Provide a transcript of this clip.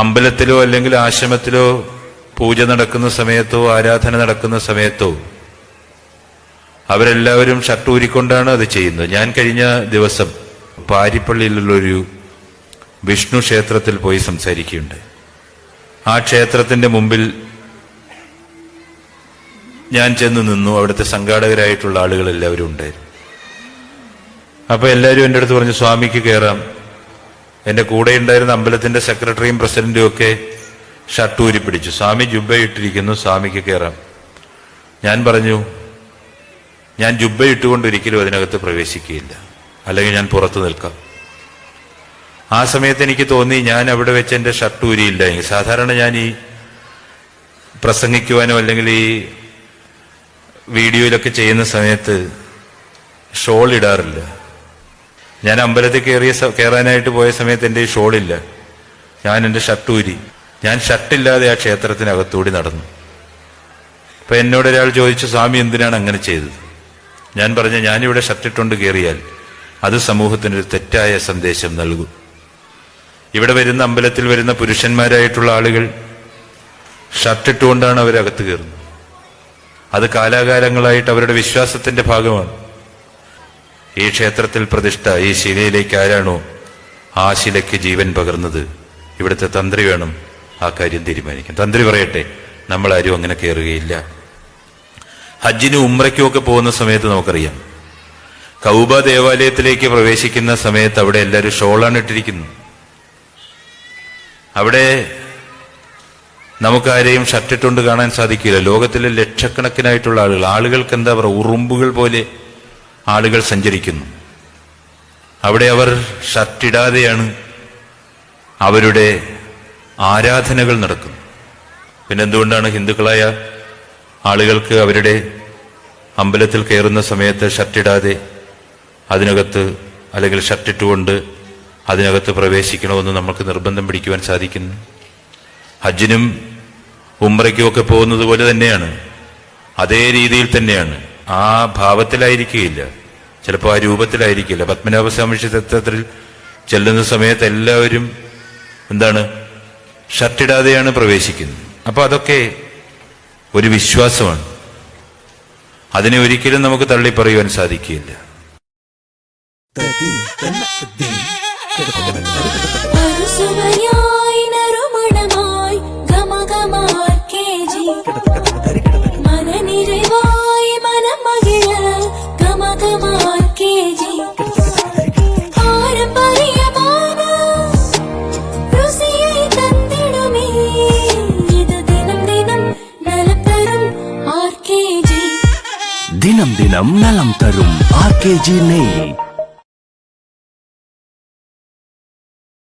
അമ്പലത്തിലോ അല്ലെങ്കിൽ ആശ്രമത്തിലോ പൂജ നടക്കുന്ന സമയത്തോ ആരാധന നടക്കുന്ന സമയത്തോ അവരെല്ലാവരും ഷട്ടൂരിക്കൊണ്ടാണ് അത് ചെയ്യുന്നത്. ഞാൻ കഴിഞ്ഞ ദിവസം പാരിപ്പള്ളിയിലുള്ളൊരു വിഷ്ണു ക്ഷേത്രത്തിൽ പോയി സംസാരിക്കുകയുണ്ട് ആ ക്ഷേത്രത്തിന്റെ മുമ്പിൽ ഞാൻ ചെന്ന് നിന്നു. അവിടുത്തെ സംഘാടകരായിട്ടുള്ള ആളുകൾ എല്ലാവരും ഉണ്ടായിരുന്നു. അപ്പോൾ എല്ലാവരും എന്റെ അടുത്ത് പറഞ്ഞു സ്വാമിക്ക് കയറാം എന്റെ കൂടെ ഉണ്ടായിരുന്ന അമ്പലത്തിന്റെ സെക്രട്ടറിയും പ്രസിഡന്റും ഒക്കെ ഷർട്ടൂരി പിടിച്ചു. സ്വാമി ജുബ്ബ ഇട്ടിരിക്കുന്നു സ്വാമിക്ക് കയറാം ഞാൻ പറഞ്ഞു ഞാൻ ജുബ്ബ ഇട്ടുകൊണ്ട് ഒരിക്കലും അതിനകത്ത് പ്രവേശിക്കുകയില്ല. അല്ലെങ്കിൽ ഞാൻ പുറത്തു നിൽക്കാം. ആ സമയത്ത് എനിക്ക് തോന്നി ഞാൻ അവിടെ വെച്ച് എന്റെ ഷർട്ട് ഊരിയില്ല. സാധാരണ ഞാൻ ഈ പ്രസംഗിക്കുവാനോ അല്ലെങ്കിൽ ഈ വീഡിയോയിലൊക്കെ ചെയ്യുന്ന സമയത്ത് ഷോൾ ഇടാറില്ല. ഞാൻ അമ്പലത്തിൽ കയറിയ കയറാനായിട്ട് പോയ സമയത്ത് എന്റെ ഈ ഷോളില്ല. ഞാൻ എന്റെ ഷർട്ട് ഊരി. ഞാൻ ഷർട്ടില്ലാതെ ആ ക്ഷേത്രത്തിനകത്തൂടി നടന്നു. അപ്പൊ എന്നോട് ഒരാൾ ചോദിച്ചു സ്വാമി എന്തിനാണ് അങ്ങനെ ചെയ്തത്? ഞാൻ പറഞ്ഞു ഞാനിവിടെ ഷർട്ടിട്ടുണ്ട് കയറിയാൽ അത് സമൂഹത്തിന് ഒരു തെറ്റായ സന്ദേശം നൽകും. ഇവിടെ വരുന്ന അമ്പലത്തിൽ വരുന്ന പുരുഷന്മാരായിട്ടുള്ള ആളുകൾ ഷർട്ടിട്ടുകൊണ്ടാണ് അവരകത്ത് കയറുന്നത്. അത് കാലാകാലങ്ങളായിട്ട് അവരുടെ വിശ്വാസത്തിന്റെ ഭാഗമാണ്. ഈ ക്ഷേത്രത്തിൽ പ്രതിഷ്ഠ ഈ ശിലയിലേക്ക് ആരാണോ ആ ശിലയ്ക്ക് ജീവൻ പകർന്നത്? ഇവിടുത്തെ തന്ത്രി വേണം ആ കാര്യം തീരുമാനിക്കും തന്ത്രി പറയട്ടെ നമ്മളാരും അങ്ങനെ കയറുകയില്ല. ഹജ്ജിനും ഉമ്രയ്ക്കും ഒക്കെ പോകുന്ന സമയത്ത് നമുക്കറിയാം. കൗബ ദേവാലയത്തിലേക്ക് പ്രവേശിക്കുന്ന സമയത്ത് അവിടെ എല്ലാവരും ഷോളാണ് ഇട്ടിരിക്കുന്നത്. അവിടെ നമുക്കാരെയും ഷർട്ടിട്ടുകൊണ്ട് കാണാൻ സാധിക്കില്ല. ലോകത്തിലെ ലക്ഷക്കണക്കിനായിട്ടുള്ള ആളുകൾ ആളുകൾക്ക് എന്താ പറയുക ഉറുമ്പുകൾ പോലെ ആളുകൾ സഞ്ചരിക്കുന്നു. അവിടെ അവർ ഷർട്ടിടാതെയാണ് അവരുടെ ആരാധനകൾ നടക്കുന്നു പിന്നെ എന്തുകൊണ്ടാണ് ഹിന്ദുക്കളായ ആളുകൾക്ക് അവരുടെ അമ്പലത്തിൽ കയറുന്ന സമയത്ത് ഷർട്ടിടാതെ അതിനകത്ത് അല്ലെങ്കിൽ ഷർട്ടിട്ടുകൊണ്ട് അതിനകത്ത് പ്രവേശിക്കണമെന്ന് നമുക്ക് നിർബന്ധം പിടിക്കുവാൻ സാധിക്കുന്നു? ഹജ്ജിനും ഉംറയ്ക്കും ഒക്കെ പോകുന്നത് പോലെ തന്നെയാണ്. അതേ രീതിയിൽ തന്നെയാണ്. ആ ഭാവത്തിലായിരിക്കുകയില്ല ചിലപ്പോൾ ആ രൂപത്തിലായിരിക്കില്ല. പത്മനാഭസ്വാമി ക്ഷേത്രത്തിൽ ചെല്ലുന്ന സമയത്ത് എല്ലാവരും എന്താണ്? ഷർട്ടിടാതെയാണ് പ്രവേശിക്കുന്നത്. അപ്പൊ അതൊക്കെ ഒരു വിശ്വാസമാണ്. അതിനെ ഒരിക്കലും നമുക്ക് തള്ളി തള്ളിപ്പറയുവാൻ സാധിക്കില്ല. അറുസുവയായി தினம் தினம் நலம் தரும் ஆர்கேஜி நெய்.